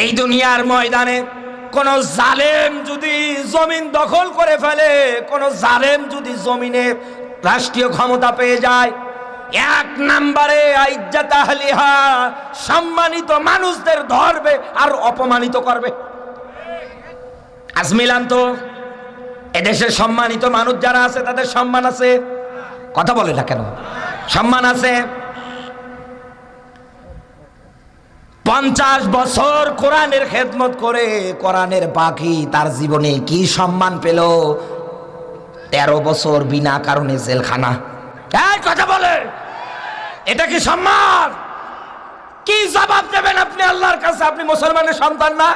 এই দুনিয়ার ময়দানে কোন জালেম যদি জমিন দখল করে ফেলে, কোন জালেম যদি জমিনে রাষ্ট্রীয় ক্ষমতা পেয়ে যায়, এক নাম্বারে আইজ্জাত আহলিহা সম্মানিত মানুষদের ধরবে আর অপমানিত করবে। আজ মিলান তো, এদেশের সম্মানিত মানুষ যারা আছে, তাদের সম্মান আছে? কথা বলে না কেন? সম্মান আছে? পঞ্চাশ বছর কোরআনের খেদমত করে, কোরআনের পাখি তার জীবনে কি সম্মান পেল? তেরো বছর বিনা কারণে জেলখানা। কথা বলে। এটা কি সম্মান? কি জবাব দেবেন আপনি আল্লাহর কাছে? আপনি মুসলমানের সন্তান না?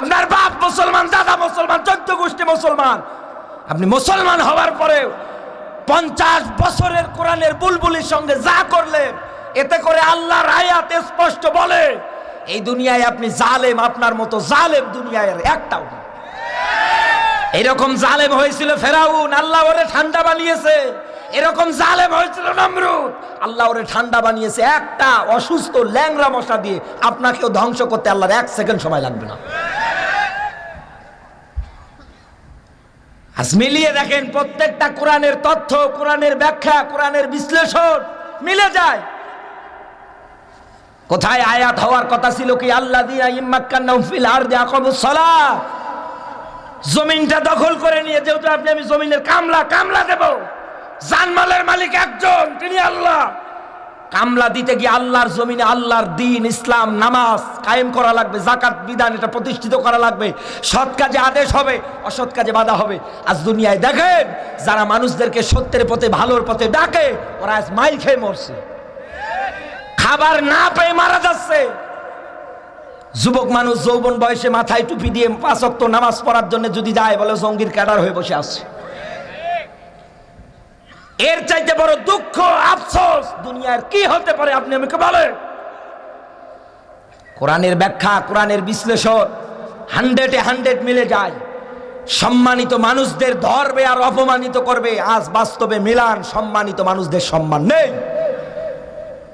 আপনার বাপ মুসলমান, দাদা মুসলমান, চোদ্দ গোষ্ঠী মুসলমান। আপনি মুসলমান হওয়ার পরে পঞ্চাশ বছরের কোরআনের বুলবুলির সঙ্গে যা করলেন এতে করে আল্লাহর আয়াত স্পষ্ট বলে, এই দুনিয়ায় আপনি জালেম, আপনার মতো জালেম দুনিয়ায় একটাও না। এরকম জালেম হয়েছিল ফেরাউন, আল্লাহ ওরে ঠান্ডা বানিয়েছে। এরকম জালেম হয়েছিল নমরুদ, আল্লাহ ওরে ঠান্ডা বানিয়েছে। একটা অসুস্থ ল্যাংরা মশা দিয়ে আপনাকেও ধ্বংস করতে আল্লাহর এক সেকেন্ড সময় লাগবে না। আজ মিলিয়ে দেখেন, প্রত্যেকটা কোরআনের তথ্য, কোরআনের ব্যাখ্যা, কোরআনের বিশ্লেষণ মিলে যায়। কোথায় আয়াত হওয়ার কথা ছিল কি? আল্লাহ দিয়া ইম্মাক্কান্নাহুম ফিল আরদি আকামুস সালাহ। জমিনটা দখল করে নিয়ে, যেহেতু আপনি, আমি জমিনের কামলা কামলা দেব। জানমালের মালিক একজন, তিনি আল্লাহ। কামলা দিতে গিয়ে আল্লাহর জমিনে আল্লাহর দিন, ইসলাম, নামাজ কায়েম করা লাগবে জাকাত বিধান এটা প্রতিষ্ঠিত করা লাগবে। সৎ কাজে আদেশ হবে, অসৎ কাজে বাধা হবে। আজ দুনিয়ায় দেখেন, যারা মানুষদেরকে সত্যের পথে, ভালোর পথে ডাকে, ওরা আজ মাইল খেয়ে মরছে। খাবার না পেয়ে মারা যাচ্ছে। যুবক মানুষ যৌবন বয়সে মাথায় টুপি দিয়ে পাঁচক্ত নামাজ পড়ার জন্য যদি যায় বলে জঙ্গির ক্যাডার হয়ে বসে আছে। এর চাইতে বড় দুঃখ, আফসোস, দুনিয়ার কি হতে পারে আপনি আমাকে বলেন? কোরআনের ব্যাখ্যা, কোরআনের বিশ্লেষণ হান্ড্রেডে হান্ড্রেড মিলে যায়। সম্মানিত মানুষদের ধরবে আর অপমানিত করবে। আজ বাস্তবে মিলান সম্মানিত মানুষদের সম্মান নেই।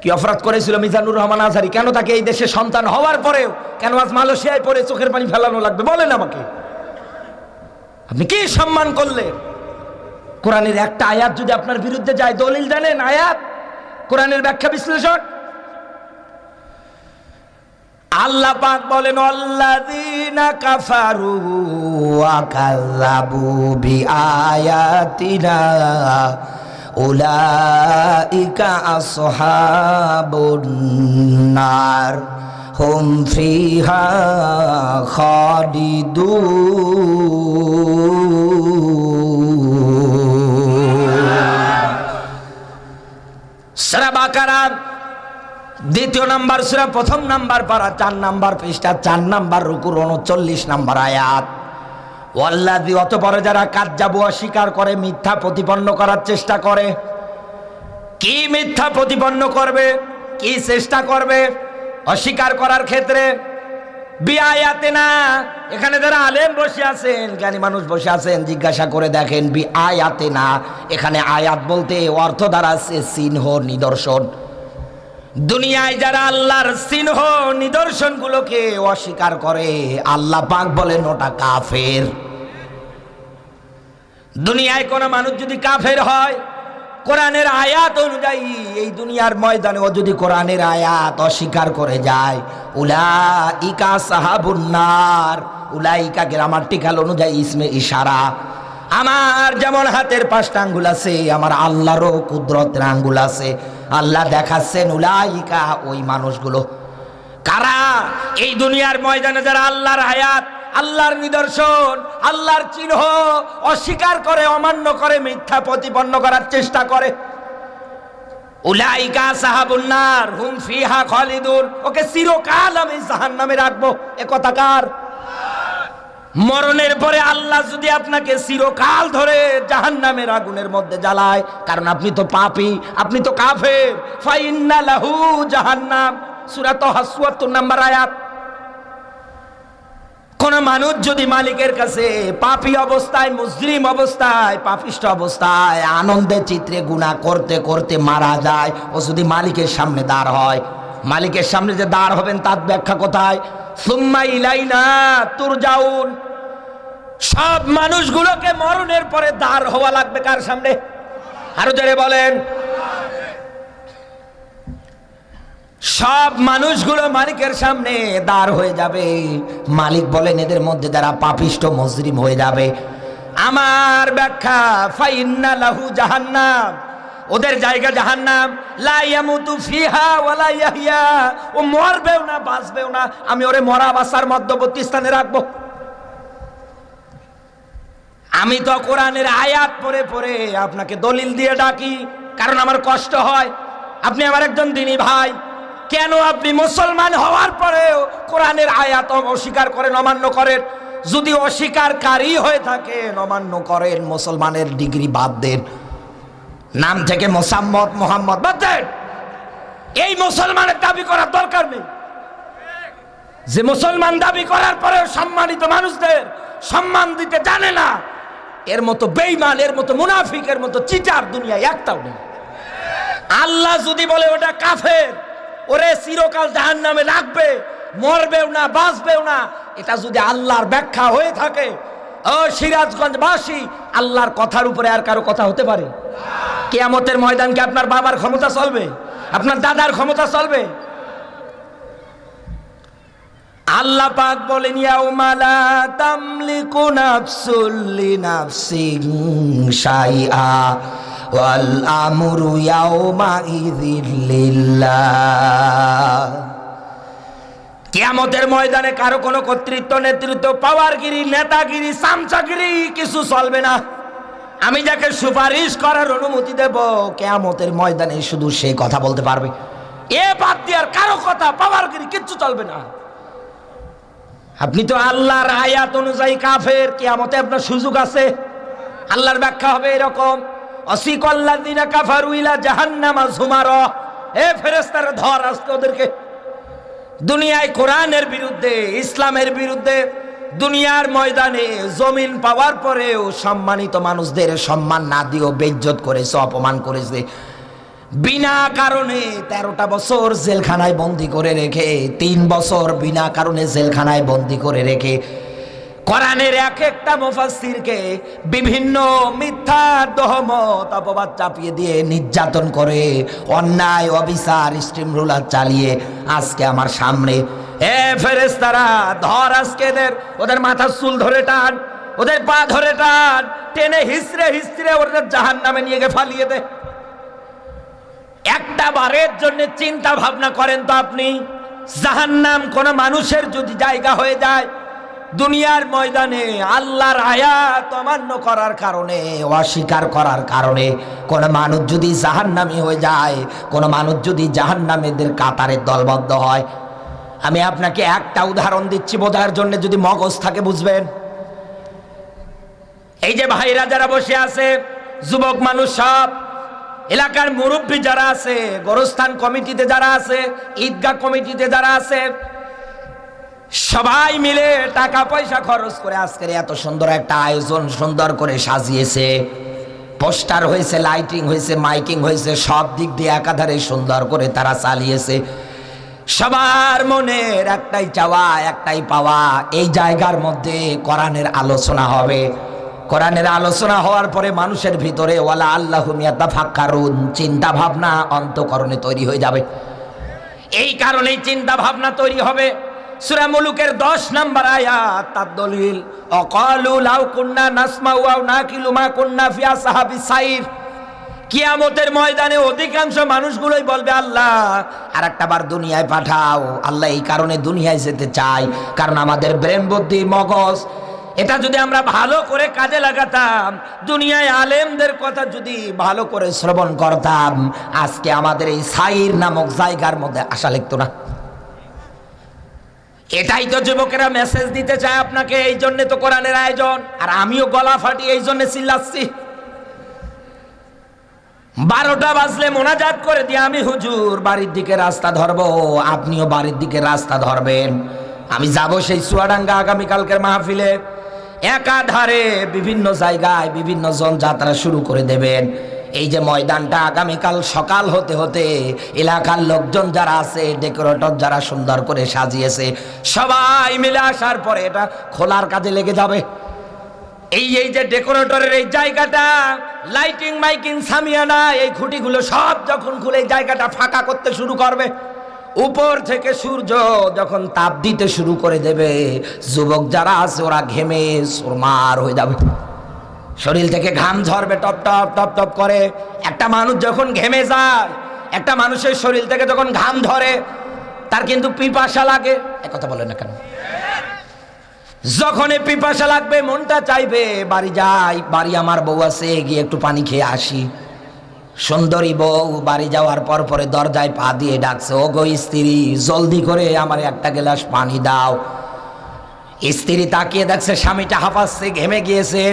কি অপরাধ করেছিল মিজানুর রহমান আজহারি কেন তাকে এই দেশে সন্তান হওয়ার পরেও কেন আজ মালয়েশিয়ায় পড়ে চোখের পানি ফেলানো লাগবে? বলেন আমাকে। আপনি কি সম্মান করলে? কোরআনের একটা আয়াত যদি আপনার বিরুদ্ধে যায়, দলিল জানেন আয়াত? কোরআনের ব্যাখ্যা বিশ্লেষণ? আল্লাহ পাক বলেন, আল্লাযীনা কাফারু ওয়া কাযাবু বিআয়াতিনা। উলাইকা আসহাবুন নার হুম ফিহা খালিদুন। সূরা বাকারা দ্বিতীয় নাম্বার, সুরা প্রথম নাম্বার পারা, চার নাম্বার পৃষ্ঠা, চার নাম্বার রুকুর উনচল্লিশ নাম্বার আয়াত। ওয়াল্লাদি অতপরে যারা কাজ্জাবু অস্বীকার করে, মিথ্যা প্রতিপন্ন করার চেষ্টা করে। কি মিথ্যা প্রতিপন্ন করবে? কি চেষ্টা করবে? অস্বীকার করার ক্ষেত্রে বিআয়াতে না। এখানে যারা আলেম বসে আছেন, জ্ঞানী মানুষ বসে আছেন, জিজ্ঞাসা করে দেখেন বি আয়াতে না। এখানে আয়াত বলতে অর্থ দ্বারা চিহ্ন নিদর্শন। দুনিয়ায় যারা আল্লাহর চিহ্ন নিদর্শনগুলোকে অস্বীকার করে, আল্লাহ পাক বলেন, ওটা কাফের। দুনিয়ায় কোনো মানুষ যদি কাফের হয়, কোরআনের আয়াত অনুযায়ী এই দুনিয়ার ময়দানে ও যদি কোরআনের আয়াত অস্বীকার করে যায় উলা ইকা সাহাবুন্নার উলাইকা গ্রামাটিক্যাল অনুযায়ী ইসমে ইশারা। আমার যেমন হাতের পাঁচটা আঙ্গুল আছে, আমার আল্লাহরও কুদরতের আঙ্গুল আছে। আল্লাহ দেখাচ্ছেন, উলাইকা ওই মানুষগুলো। কারা? এই দুনিয়ার ময়দানে যারা আল্লাহর হায়াত, আল্লাহর নিদর্শন, আল্লাহর চিহ্ন অস্বীকার করে, অমান্য করে, মিথ্যা প্রতিপন্ন করার চেষ্টা করে। উলাইকা সাহাবুন্নার হুম ফিহা খালিদুন। ওকে চিরকাল আমি জাহান্নামে রাখব। এ কথা কার? মরণের পরে আল্লাহ যদি আপনাকে চিরকাল ধরে জাহান্নামের আগুনের মধ্যে জ্বালায়, কারণ আপনি তো পাপি, আপনি তো কাফের লাহু জাহান্নাম। সূরা তাহা 74 নাম্বার আয়াত। কোন মানুষ যদি মালিকের কাছে পাপী অবস্থায় মুসলিম অবস্থায়, পাপিষ্ট অবস্থায় আনন্দের চিত্রে গুণা করতে করতে মারা যায়, ও যদি মালিকের সামনে দাঁড় হয় মালিকের সামনে যে দাঁড় হবেন, তার ব্যাখ্যা কোথায়? তুরজাউন। সব মানুষগুলোকে মরণের পরে দাঁড় হওয়া লাগবে কার সামনে? আরও জোরে বলেন। সব মানুষগুলো মালিকের সামনে দাঁড় হয়ে যাবে। মালিক বলেন, এদের মধ্যে যারা পাপিষ্ট মজরিম হয়ে যাবে। আমার ব্যাখ্যা, ফাইন্না লাহু জাহান্নাম। ওদের জায়গা জাহান্নাম। লা ইয়ামুতু ফিহা ওয়ালা ও মরবেও না, বাঁচবেও না। আমি ওরে মরা বাসার মধ্যবর্তী স্থানে রাখব। আমি তো কোরআনের আয়াত পড়ে পড়ে আপনাকে দলিল দিয়ে ডাকি, কারণ আমার কষ্ট হয়। আপনি আমার একজন দিনী ভাই। কেন আপনি মুসলমান হওয়ার পরেও কোরআনের আয়াত অস্বীকার করেন, অমান্য করেন? যদি অস্বীকারী হয়ে থাকেন, অমান্য করেন, মুসলমানের ডিগ্রি বাদ দেন। নাম থেকে মোসাম্মদ মোহাম্মদ বাদ এই মুসলমানের দাবি করার দরকার নেই। যে মুসলমান দাবি করার পরেও সম্মানিত মানুষদের সম্মান দিতে জানে না, এর মতো বেইমান এর মতো মুনাফিক, এর মতো চিটার দুনিয়ায় একটাও নেই। আল্লাহ যদি বলে ওটা কাফের, ওরে চিরকাল জাহান নামে রাখবে, মরবেও না, বাঁচবেও না, এটা যদি আল্লাহর ব্যাখ্যা হয়ে থাকে ও সিরাজগঞ্জবাসী, আল্লাহর কথার উপরে আর কারও কথা হতে পারে? কেয়ামতের ময়দান কি আপনার বাবার ক্ষমতা চলবে? আপনার দাদার ক্ষমতা চলবে? আল্লাহ পাক বলেন ইয়াউমালা তামলিকু নাফসুল লিনাফসিন শাইআ ওয়াল আমরু ইয়াউমা ইযিল লিল্লাহ। কিয়ামতের ময়দানে কারও কোনো কর্তৃত্ব, নেতৃত্ব, পাওয়ারগিরি, নেতাগিরি সামচাগিরি কিছু চলবে না। আমি যাকে সুপারিশ করার অনুমতি দেব, কেয়ামতের ময়দানে শুধু সে কথা বলতে পারবে। এ বাদ আর কারও কথা, পাওয়ারগিরি কিচ্ছু চলবে না। আপনি তো আল্লাহর আয়াত অনুযায়ী কাফের, কিয়ামতে আপনার সুযোগ আছে। আল্লাহর ব্যাখ্যা হবে এরকম অসিকল্লাদিনা কাফারু ইলা জাহান্নামা ঝুমার এ ফেরেস্তারা ধর আজকে ওদেরকে। দুনিয়ায় কোরআনের বিরুদ্ধে, ইসলামের বিরুদ্ধে, দুনিয়ার ময়দানে জমিন পাওয়ার পরেও সম্মানিত মানুষদের সম্মান না দিয়েও বেজ্জত করেছে, অপমান করেছে। বিনা কারণে তেরোটা বছর জেলখানায় বন্দি করে রেখে, তিন বছর বিনা কারণে জেলখানায় বন্দি করে রেখে কোরআনের এক একটা মুফাসসিরকে বিভিন্ন মিথ্যা দহমত অপবাদ চাপিয়ে দিয়ে নির্যাতন করে, অন্যায়, অবিচার, স্ট্রিম রুলার চালিয়ে আজকে আমার সামনে। এ ফেরেস্তারা ধর আজকে এদের, ওদের মাথার চুল ধরে টান, ওদের পা ধরে টান, টেনে হিসড়ে হিসড়ে ওদের জাহান নামে নিয়ে গিয়ে ফালিয়ে দে। একটা বারের জন্য চিন্তা ভাবনা করেন তো আপনি, জাহান্নাম কোন মানুষের যদি জায়গা হয়ে যায় দুনিয়ার ময়দানে আল্লাহর আয়াত অমান্য করার কারণে, অস্বীকার করার কারণে, কোন মানুষ যদি জাহান্নামি হয়ে যায়, কোন মানুষ যদি জাহান্নামীদের কাতারে দলবদ্ধ হয়। আমি আপনাকে একটা উদাহরণ দিচ্ছি বোঝার জন্য, যদি মগজ থাকে বুঝবেন। এই যে ভাইরা যারা বসে আছে, যুবক মানুষ সব, এলাকার মুরব্বী যারা আছে, গোরস্থান কমিটিতে যারা আছে, ঈদগাহ কমিটিতে যারা আছে সবাই মিলে টাকা পয়সা খরচ করে আজকের এত সুন্দর একটা আয়োজন সুন্দর করে সাজিয়েছে। পোস্টার হয়েছে, লাইটিং হয়েছে, মাইকিং হয়েছে, সব দিক দিয়ে একাধারে সুন্দর করে তারা চালিয়েছে। সবার মনের একটাই চাওয়া, একটাই পাওয়া, এই জায়গার মধ্যে কোরআনের আলোচনা হবে। কোরআনের আলোচনা হওয়ার পরে মানুষের ভিতরে ওয়ালা আল্লাহ ফাক্কারুন চিন্তা ভাবনা অন্তকরণে তৈরি হয়ে যাবে। এই কারণেই চিন্তা ভাবনা তৈরি হবে। সূরা মুলুকের 10 নাম্বার আয়াত, তার দলিল, অকালু লাউ কুন্না নাসমাউ আও নাকিলু মা কুন্না ফি আসহাবি সাইর কিয়ামতের ময়দানে অধিকাংশ মানুষগুলোই বলবে, আল্লাহ আর একটা বার দুনিয়ায় পাঠাও। আল্লাহ এই কারণে দুনিয়ায় যেতে চাই, কারণ আমাদের ব্রেন বুদ্ধি মগজ। এটা যদি আমরা ভালো করে কাজে লাগাতাম, দুনিয়ায় আলেমদের কথা যদি ভালো করে শ্রবণ করতাম, আজকে আমাদের এই সাইর নামক জায়গার মধ্যে আশা লিখতো না। এটাই তো যুবকেরা মেসেজ দিতে চায় আপনাকে, এই জন্য তো কোরআনের আয়োজন। আর আমিও গলা ফাটি, এই জন্য চিল্লাচ্ছি। বারোটা বাজলে মোনাজাত করে দিয়ে আমি হুজুর, বাড়ির দিকে রাস্তা ধরবো, আপনিও বাড়ির দিকে রাস্তা ধরবেন। আমি যাব সেই চুয়াডাঙ্গা আগামীকালকের মাহফিলে। একাধারে বিভিন্ন জায়গায় বিভিন্ন জন যাত্রা শুরু করে দেবেন। এই যে ময়দানটা আগামীকাল সকাল হতে হতে এলাকার লোকজন যারা আছে, ডেকোরেটর যারা সুন্দর করে সাজিয়েছে, সবাই মিলে আসার পরে এটা খোলার কাজে লেগে যাবে। এই এই যে ডেকোরেটরের এই জায়গাটা, লাইটিং, মাইকিং, সামিয়ানা, এই খুঁটিগুলো সব যখন খুলে এই জায়গাটা ফাঁকা করতে শুরু করবে। উপর থেকে সূর্য যখন তাপ দিতে শুরু করে দেবে, যুবক যারা আছে ওরা ঘেমে সুরমার হয়ে যাবে। শরীর থেকে ঘাম ঝরবে, টপ টপ টপ টপ করে। একটা মানুষ যখন ঘেমে যায়, একটা মানুষের শরীর থেকে যখন ঘাম ধরে, তার কিন্তু পিপাসা লাগে। কথা বলে না কেন? যখনই পিপাসা লাগবে, মনটা চাইবে, বাড়ি যাই, বাড়ি আমার বউ আছে, গিয়ে একটু পানি খেয়ে আসি। সুন্দরী বউ, বাড়ি যাওয়ার পর পরে দরজায় পা দিয়ে ডাকছে ও গো স্ত্রী, জলদি করে আমার একটা গ্লাস পানি দাও। স্ত্রী তাকিয়ে দেখছে, স্বামীটা হাঁপাচ্ছে, ঘেমে গিয়েছে।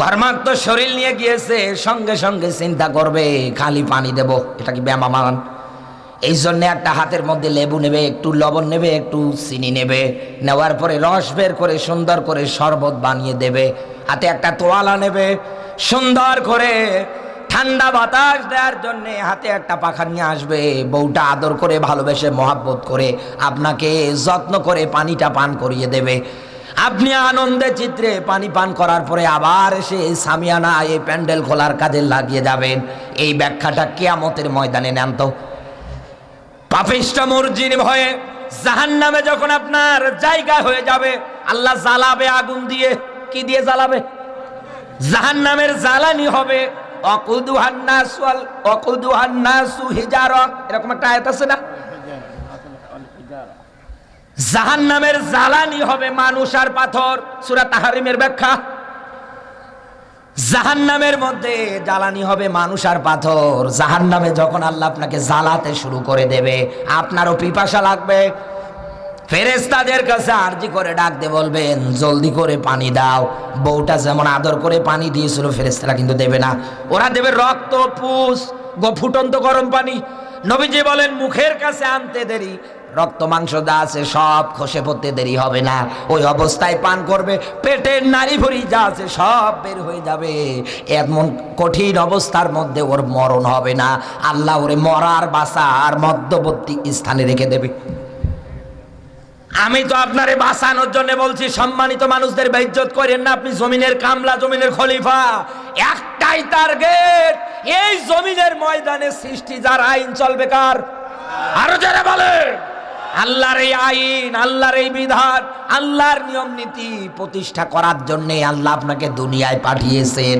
ঘরমাক্ত শরীর নিয়ে গিয়েছে, সঙ্গে সঙ্গে চিন্তা করবে, খালি পানি দেব, এটা কি ব্যায়াম মান এই জন্য একটা হাতের মধ্যে লেবু নেবে, একটু লবণ নেবে, একটু চিনি নেবে, নেওয়ার পরে রস বের করে সুন্দর করে শরবত বানিয়ে দেবে, হাতে একটা তোয়ালা নেবে, সুন্দর করে ঠান্ডা বাতাস দেওয়ার জন্য হাতে একটা পাখা নিয়ে আসবে, বউটা আদর করে, ভালোবেসে, মহাব্বত করে, আপনাকে যত্ন করে পানিটা পান করিয়ে দেবে। আপনি আনন্দে চিত্রে পানি পান করার পরে আবার এসে সামিয়ানা, এই প্যান্ডেল খোলার কাজে লাগিয়ে যাবেন। এই ব্যাখ্যাটা কেয়ামতের ময়দানে নেন তো। পাপিষ্ট মুরজির ভয়ে জাহান নামে যখন আপনার জায়গা হয়ে যাবে, আল্লাহ জ্বালাবে, আগুন দিয়ে কি দিয়ে জ্বালাবে? জাহান নামের জ্বালানি হবে অকুদুহান্নাসু অকুদুহান্নাসু হিজারা এরকম একটা আয়াত আছে না? জাহান নামের জ্বালানি হবে মানুষ আর পাথর। সুরা তাহারিমের ব্যাখ্যা। জাহান নামের মধ্যে জ্বালানি হবে মানুষ আর পাথর। জাহান নামে যখন আল্লাহ আপনাকে জ্বালাতে শুরু করে দেবে, আপনারও পিপাসা লাগবে। ফেরেস্তাদের কাছে আরজি করে ডাকতে বলবেন, জলদি করে পানি দাও। বউটা যেমন আদর করে পানি দিয়েছিল ফেরেস্তারা কিন্তু দেবে না। ওরা দেবে রক্ত, পুষ ফুটন্ত গরম পানি। নবীজি বলেন, মুখের কাছে আনতে দেরি। রক্ত মাংস যা আছে সব খসে পড়তে দেরি হবে না। ওই অবস্থায় পান করবে, পেটের নারী ভরি যা আছে সব বের হয়ে যাবে। এমন কঠিন অবস্থার মধ্যে ওর মরণ হবে না। আল্লাহ ওরে মরার বাসা আর মধ্যবর্তী স্থানে রেখে দেবে। আমি তো আপনারে বাঁচানোর জন্য বলছি, সম্মানিত মানুষদের বেইজ্জত করেন না আপনি জমিনের কামলা, জমিনের খলিফা। একটাই টার্গেট এই জমিনের ময়দানে সৃষ্টি, যার আইন চলবে কার? আরও যারা বলে আল্লাহর এই আইন, আল্লাহর এই বিধান, আল্লাহর নিয়ম নীতি প্রতিষ্ঠা করার জন্যে আল্লাহ আপনাকে দুনিয়ায় পাঠিয়েছেন।